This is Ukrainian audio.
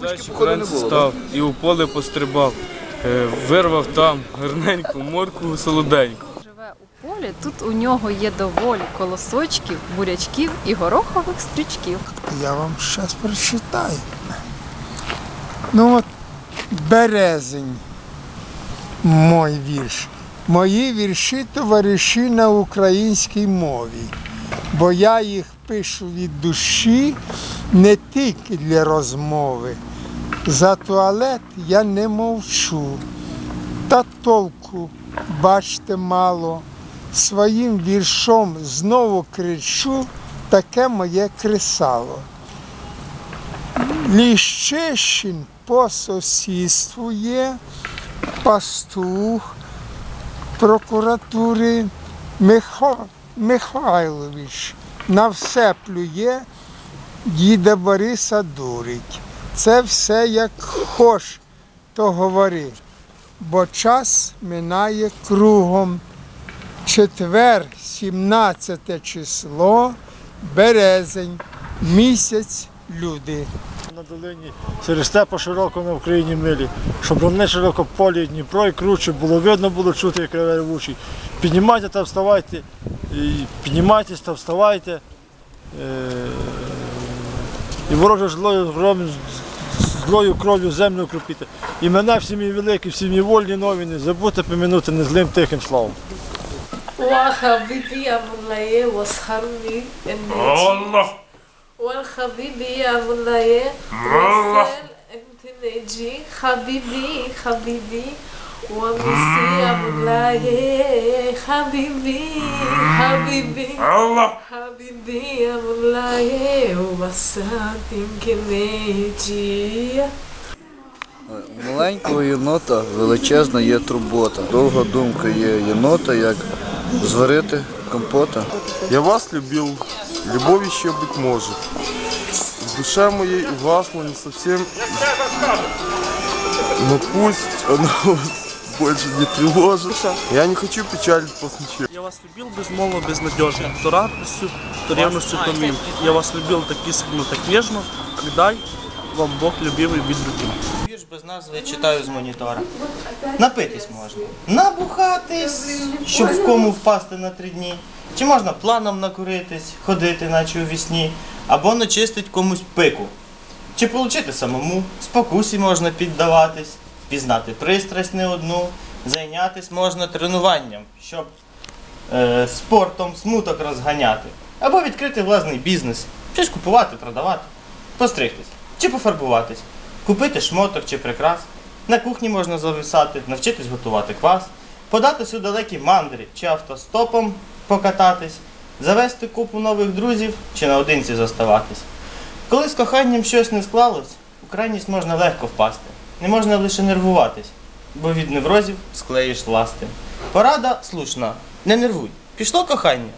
зайчик вранці став і у поле пострибав, Е, вирвав там гарненьку морку солоденьку. Живе у полі, тут у нього є доволі колосочків, бурячків і горохових стрічків. Я вам зараз прочитаю. Ну от березень, мой вірш. Мої вірші товариші на українській мові, бо я їх пишу від душі не тільки для розмови. За туалет я не мовчу. Та толку, бачте, мало. Своїм віршом знову кричу, таке моє кресало. Ліщещин по сусідству є, пастух прокуратури Миха... Михайлович на все плює, діда Бориса дурить. Це все як хош, то говори, бо час минає кругом. Четвер, 17 число, березень, місяць люди. На долині через степа широко на Україні милі, щоб не широко полі Дніпро і круче було видно, було чути, як реве ревучий. Піднімайте та вставайте, і піднімайтесь та вставайте. Е, І вороже злою, громом, злою кров'ю землю укропіте. І мене в сім'ї великі, в сім'ї вольні нові, не забудьте помінути незлим тихим словом. وحبيبي يا مولاي واسخرني Allah! والحبيبي يا مولاي وصل انت نجي حبيبي حبيبي ومسي يا مولاي حبيبي حبيبي Allah! حبيبي يا مولاي وصل انت نجي У маленького єнота величезна є турбота. Довга думка є єнота, як зварити компота. Я вас любил, любовь еще быть может. В душе моей угасло не совсем, но пусть оно вас больше не тревожит. Я не хочу печалить вас ничем. Я вас любил безмолвно, безнадежно, то радостью, то ревностью томим. Я вас любил так искренне, так нежно, когда вам Бог любимый быть другим. Вірш без назви я читаю з монітора. Напитись можна. Набухатись, щоб в кому впасти на три дні. Чи можна планом накуритись, ходити, наче у вісні, або начистить комусь пику. Чи получити самому, спокусі можна піддаватись, пізнати пристрасть не одну, зайнятись можна тренуванням, щоб е, спортом смуток розганяти. Або відкрити власний бізнес, щось купувати, продавати, постригтись чи пофарбуватись, купити шмоток чи прикрас. На кухні можна зависати, навчитись готувати квас, податись у далекі мандри чи автостопом покататись, завести купу нових друзів чи наодинці зоставатись. Коли з коханням щось не склалось, у крайність можна легко впасти. Не можна лише нервуватись, бо від неврозів склеїш ласти. Порада слушна, не нервуй. Пішло кохання,